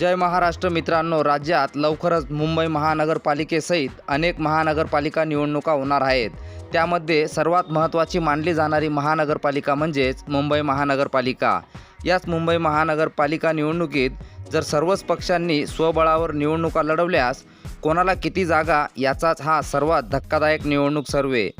जय महाराष्ट्र मित्रांनो राज्यात लवकरच मुंबई महानगरपालिकेसहित अनेक महानगरपालिका निवडणुका होणार आहेत. त्यामध्ये सर्वात महत्त्वाची मानली जाणारी महानगरपालिका म्हणजेच मुंबई महानगरपालिका. याच मुंबई महानगरपालिका निवडणुकीत जर सर्वच पक्षांनी स्वबळावर निवडणुका लढवल्यास कोणाला किती जागा याचाच हा सर्वात धक्कादायक निवडणूक सर्वे.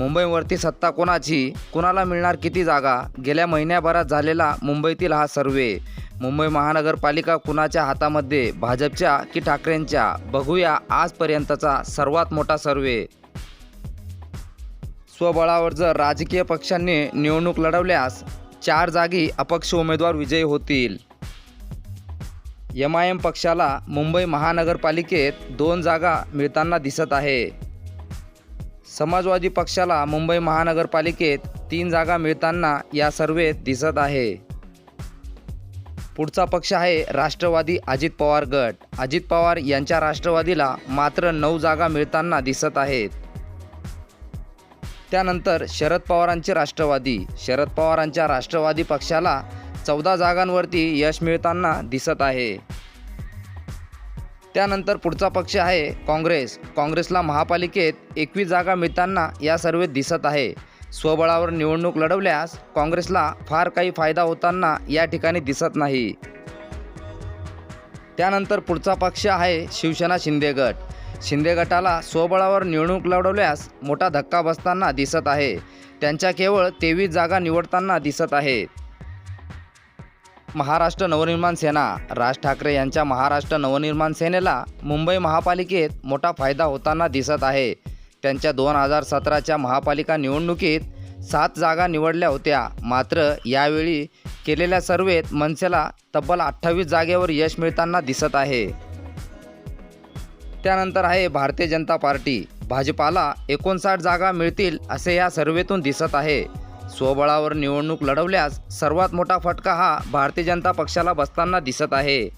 मुंबईवरती सत्ता कोणाची? कुणाला मिळणार किती जागा? गेल्या महिन्याभरात झालेला मुंबईतील हा सर्वे. मुंबई महानगरपालिका कुणाच्या हातामध्ये? भाजपच्या की ठाकरेंच्या? बघूया आजपर्यंतचा सर्वात मोठा सर्वे. स्वबळावर जर राजकीय पक्षांनी निवडणूक लढवल्यास चार जागी अपक्ष उमेदवार विजयी होतील. एम आय एम पक्षाला मुंबई महानगरपालिकेत दोन जागा मिळताना दिसत आहे. समाजवादी पक्षाला मुंबई महानगरपालिकेत तीन जागा मिळताना या सर्वेत दिसत आहे. पुढचा पक्ष आहे राष्ट्रवादी अजित पवार गट. अजित पवार यांच्या राष्ट्रवादीला मात्र नऊ जागा मिळताना दिसत आहेत. त्यानंतर शरद पवारांचे राष्ट्रवादी. शरद पवारांच्या राष्ट्रवादी पक्षाला चौदा जागांवरती यश मिळताना दिसत आहे. त्यानंतर पुढचा पक्ष आहे काँग्रेस. काँग्रेसला महापालिकेत एकवीस जागा मिळताना या सर्वेत दिसत आहे. स्वबळावर निवडणूक लढवल्यास काँग्रेसला फार काही फायदा होताना या ठिकाणी दिसत नाही. त्यानंतर पुढचा पक्ष आहे शिवसेना शिंदे गट. शिंदे गटाला स्वबळावर निवडणूक लढवल्यास मोठा धक्का बसताना दिसत आहे. त्यांच्या केवळ तेवीस जागा निवडताना दिसत आहेत. महाराष्ट्र नवनिर्माण सेना. राज ठाकरे यांच्या महाराष्ट्र नवनिर्माण सेनेला मुंबई महापालिकेत मोठा फायदा होताना दिसत आहे. त्यांच्या दोन हजार सतराच्या महापालिका निवडणुकीत सात जागा निवडल्या होत्या. मात्र यावेळी केलेल्या सर्वेत मनसेला तब्बल अठ्ठावीस जागेवर यश मिळताना दिसत आहे. त्यानंतर आहे भारतीय जनता पार्टी. भाजपाला एकोणसाठ जागा मिळतील असे या सर्वेतून दिसत आहे. स्वबळावर निवडणूक लढवल्यास सर्वात मोठा फटका हा भारतीय जनता पक्षाला बसताना दिसत आहे.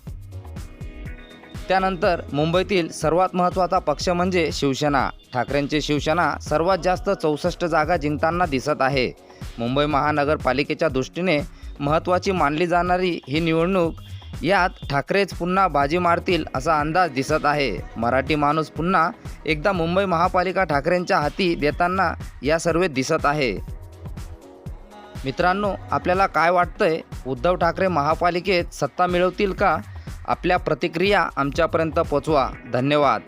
त्यानंतर मुंबईतील सर्वात महत्त्वाचा पक्ष म्हणजे शिवसेना. ठाकरेंची शिवसेना सर्वात जास्त चौसष्ट जागा जिंकताना दिसत आहे. मुंबई महानगरपालिकेच्या दृष्टीने महत्त्वाची मानली जाणारी ही निवडणूक यात ठाकरेच पुन्हा बाजी मारतील असा अंदाज दिसत आहे. मराठी माणूस पुन्हा एकदा मुंबई महापालिका ठाकरेंच्या हाती देताना या सर्वेत दिसत आहे. मित्रांनो आपल्याला काय वाटतंय? उद्धव ठाकरे महापालिकेत सत्ता मिळवतील का? आपल्या प्रतिक्रिया आमच्यापर्यंत पोचवा. धन्यवाद.